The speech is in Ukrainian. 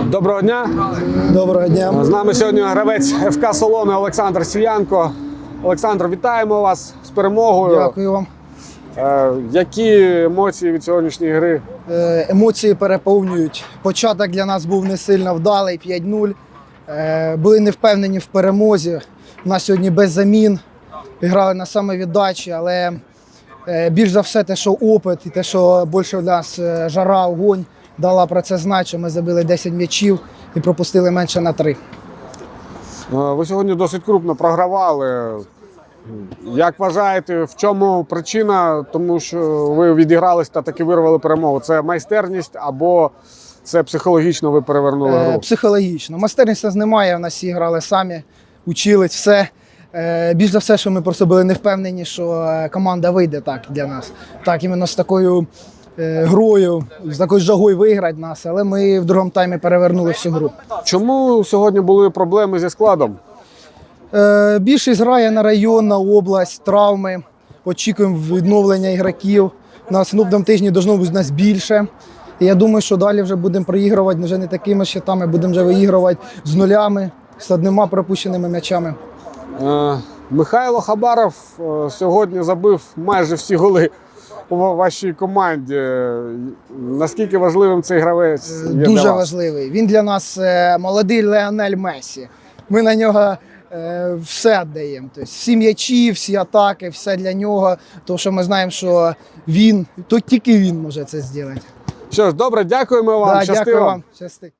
Доброго дня. Доброго дня. З нами сьогодні гравець ФК Солони Олександр Сіянко. Олександр, вітаємо вас з перемогою. Дякую вам. Е, які емоції від сьогоднішньої гри? Е, Емоції переповнюють. Початок для нас був не сильно вдалий 5-0. Е, Були не впевнені в перемозі. У нас сьогодні без замін. Грали на самовіддачі, але е, більш за все те, що опит і те, що більше в нас жара, огонь, дала про це знати, що ми забили 10 м'ячів і пропустили менше на 3. Е, ви сьогодні досить крупно програвали. Як вважаєте, в чому причина? Тому що ви відігрались та таки вирвали перемогу. Це майстерність або це психологічно ви перевернули Е, гру? Психологічно. Майстерність нас немає, в нас всі грали самі, учились все. Е, Більш за все, що ми просто були не впевнені, що команда вийде так для нас. Так, іменно з такою грою, з такою жагою виграти нас, але ми в другому таймі перевернули всю гру. Чому сьогодні були проблеми зі складом? Е, Більшість грає на район, на область, травми. Очікуємо відновлення ігроків. На наступному тижні должно бути нас більше. І я думаю, що далі вже будемо проігрувати вже не такими щитами, будемо вже виігрувати з нулями, з одними пропущеними м'ячами. Е, Михайло Хабаров е, сьогодні забив майже всі голи у вашій команді. Е, Наскільки важливим цей гравець є для Дуже вас? важливий. Він для нас е, молодий Леонель Месі. Ми на нього е, все віддаємо. Тобто всі м'ячі, всі атаки, все для нього. Тому що ми знаємо, що він, то тільки він може це зробити. Що ж, добре, дякуємо вам. Да, щасти дякую вам. вам. Щасти.